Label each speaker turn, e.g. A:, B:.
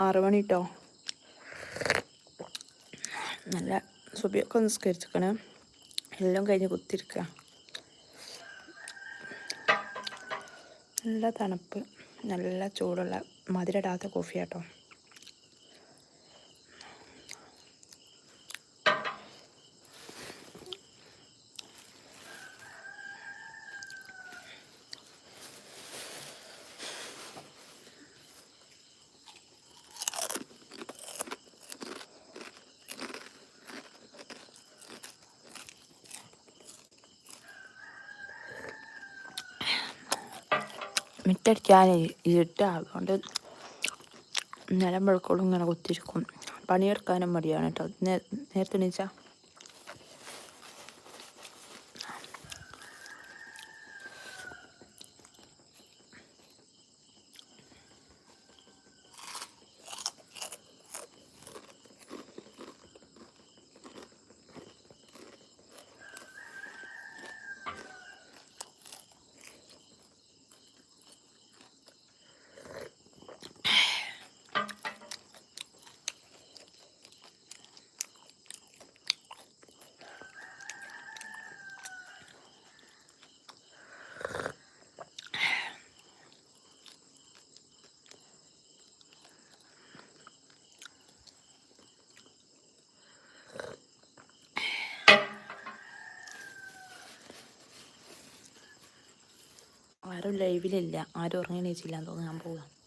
A: ആറ് മണി കേട്ടോ നല്ല സുബിയൊക്കെ നിസ്കരിച്ചിരിക്കണേ. എല്ലാം കഴിഞ്ഞ് കുത്തിരിക്കുക നല്ല തണുപ്പ് നല്ല ചൂടുള്ള മധുരടാത്ത കോഫി കേട്ടോ മിറ്റടിക്കാൻ ഇരുട്ട. അതുകൊണ്ട് നിലം വെളുക്കോളും ഇങ്ങനെ കുത്തിരിക്കും. പണിയെടുക്കാനും മടിയാണ് കേട്ടോ നേരത്തെ എണീച്ചാ? ആരും ലൈവിലില്ല ആരും ഉറങ്ങി എന്ന് തോന്നുന്നു. ഞാൻ പോകാം